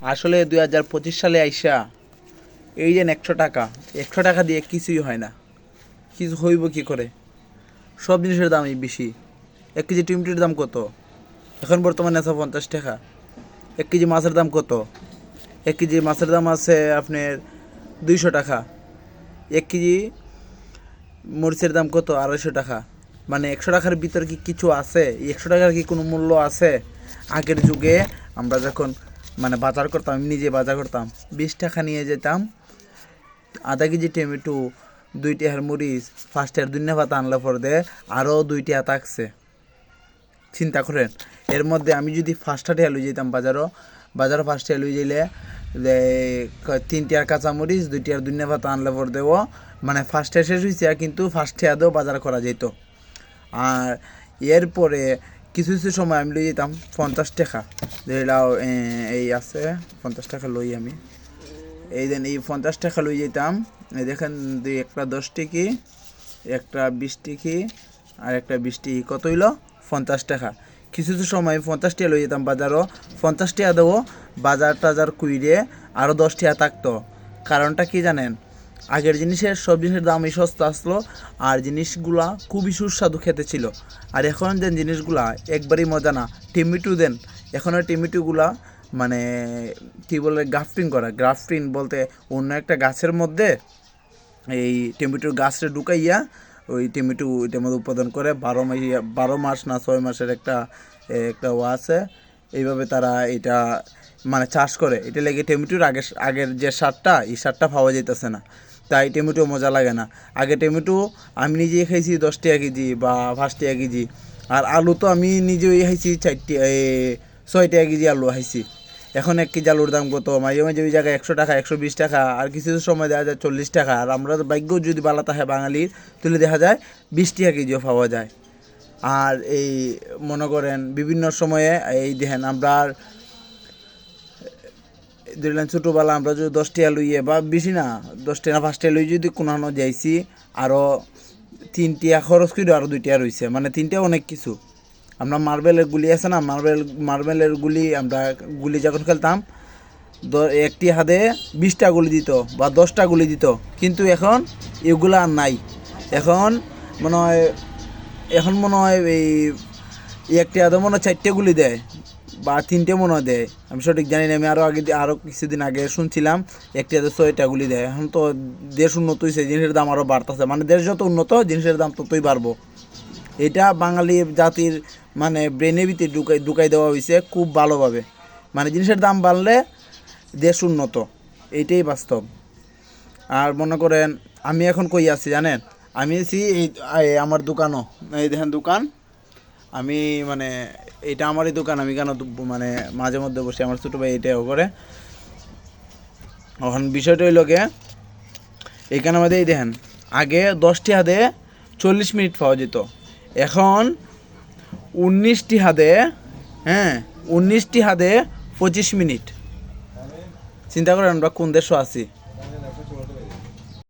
আসলে দুই হাজার পঁচিশ সালে আইসা এই যে একশো টাকা একশো টাকা দিয়ে কিছুই হয় না। কিছু হইব কি করে? সব জিনিসের দামই বেশি। এক কেজি টিমটির দাম কত? এখন বর্তমানে আছে পঞ্চাশ টাকা। এক কেজি মাছের দাম কত? এক কেজি মাছের দাম আছে আপনার দুইশো টাকা। এক কেজি মরিচের দাম কত? আড়াইশো টাকা। মানে একশো টাকার ভিতর কি কিছু আছে? একশো টাকার কি কোনো মূল্য আছে? আগের যুগে আমরা যখন মানে বাজার করতাম, আমি নিজে বাজার করতাম। বিশ টাকা নিয়ে যেতাম। আধা কেজি টমেটো, দুই টাকার মরিচ ফার্স্ট ইয়ার দুনিয়া পাতা আনলে পর দে আরও দুই টাকা থাকছে চিন্তা করেন, এর মধ্যে আমি যদি ফার্স্ট হাটে লুই যেতাম বাজারও বাজারও ফার্স্ট লুই যাইলে, যে ক- তিন টিয়ার কাঁচামরিচ দুই টিয়ার দুনিয়া ভাত আনলে পর দেব। মানে ফার্স্ট শেষ হয়েছে কিন্তু ফার্স্ট ইয়াদেও বাজার করা যেত আর এরপরে কিছু কিছু সময় আমি লই যেতাম, পঞ্চাশ টাকা। যেটাও এই আছে, পঞ্চাশ টাকা লই আমি। এই দেন, এই পঞ্চাশ টাকা লই যেতাম দেখেন দুই একটা দশ টিকি, একটা বিশ টিকি, আর একটা বিশ টিকি। কত হইল? পঞ্চাশ টাকা। কিছু কিছু সময় পঞ্চাশ টাকা লই যেতাম বাজারও। পঞ্চাশ টাকা দেবো, বাজার টাজার কুইরে আরও দশ টাকা থাকতো। কারণটা কি জানেন? আগের জিনিসের সব জিনিসের দামই সস্তা আসলো, আর জিনিসগুলা খুবই সুস্বাদু খেতে ছিল। আর এখন যে জিনিসগুলা একবারই মজা না, টিমিটু দেন। এখনের টেমিটুগুলা মানে কী বলে, গ্রাফটিং করা। গ্রাফটিং বলতে অন্য একটা গাছের মধ্যে এই টমেটোর গাছটা ঢুকাইয়া ওই টমেটো ওইটার মধ্যে উৎপাদন করে। বারো মাস বারো মাস না ছয় মাসের একটা একটা ও আছে। এইভাবে তারা এটা মানে চাষ করে। এটা লেগে টমেটোর আগের আগের যে সারটা, এই সারটা পাওয়া যাইতেছে না। তাই টমেটো মজা লাগে না। আগে টমেটো আমি নিজেই খাইছি দশ টাকা কেজি বা পাঁচ টাকা কেজি। আর আলু তো আমি নিজেই খাইছি চারটি ছয় টাকা কেজি আলু খাইছি। এখন এক কেজি আলুর দাম কত? মাঝে মাঝে ওই জায়গায় একশো টাকা, একশো বিশ টাকা, আর কিছু সময় দেখা যায় চল্লিশ টাকা। আর আমরা ভাগ্য যদি বালা থাকে বাঙালির, তাহলে দেখা যায় বিশ টাকা কেজিও পাওয়া যায়। আর এই মনে করেন বিভিন্ন সময়ে, এই দেখেন আমরা ধরলেন ছোটোবেলা আমরা যদি দশ টাকা লইয়ে বা বেশি না দশ টাকা পাঁচ টাকা লই যদি কোনানো যাইছি আরও তিন টিয়া খরচ করে আরও দুই টাকা রয়েছে মানে তিনটা অনেক কিছু। আমরা মার্বেলের গুলি আছে না, মার্বেল, মার্বেলের গুলি আমরা গুলি যখন খেলতাম একটি হাতে বিশটা গুলি দিত বা দশটা গুলি দিত। কিন্তু এখন এগুলো আর নাই। এখন মনে হয়, এখন মনে হয় এই একটি হাতে মনে হয় চারটে গুলি দেয়। বা তিনটে মনে দেয়। আমি সঠিক জানি না, আমি আরও আগে আরও কিছুদিন আগে শুনছিলাম, একটি হাতে ছয়টা গুলি দেয়। এখন তো দেশ উন্নত হয়েছে জিনিসের দাম আরও বাড়তেছে। মানে দেশ যত উন্নত, জিনিসের দাম ততই বাড়বো। এটা বাঙালি জাতির মানে ব্রেনের ভিতরে ঢুকাই ঢুকাই দেওয়া হয়েছে খুব ভালোভাবে। মানে জিনিসের দাম বাড়লে দেশ উন্নত। এইটাই বাস্তব। আর মনে করেন, আমি এখন কই আছি জানেন? আমি আছি এই আমার দোকানও। এই দেখেন দোকান। আমি মানে এটা আমারই দোকান, আমি কেন মানে মাঝে মধ্যে বসে আমার ছোটো ভাই এটাও করে। এখন বিষয়টা হইল গে এখানে আমাদের এই দেখেন, আগে দশটি হাতে চল্লিশ মিনিট পাওয়া যেত। এখন উনিশটি হাতে হ্যাঁ উনিশটি হাতে পঁচিশ মিনিট। চিন্তা করেন আমরা কোন দেশও আছি?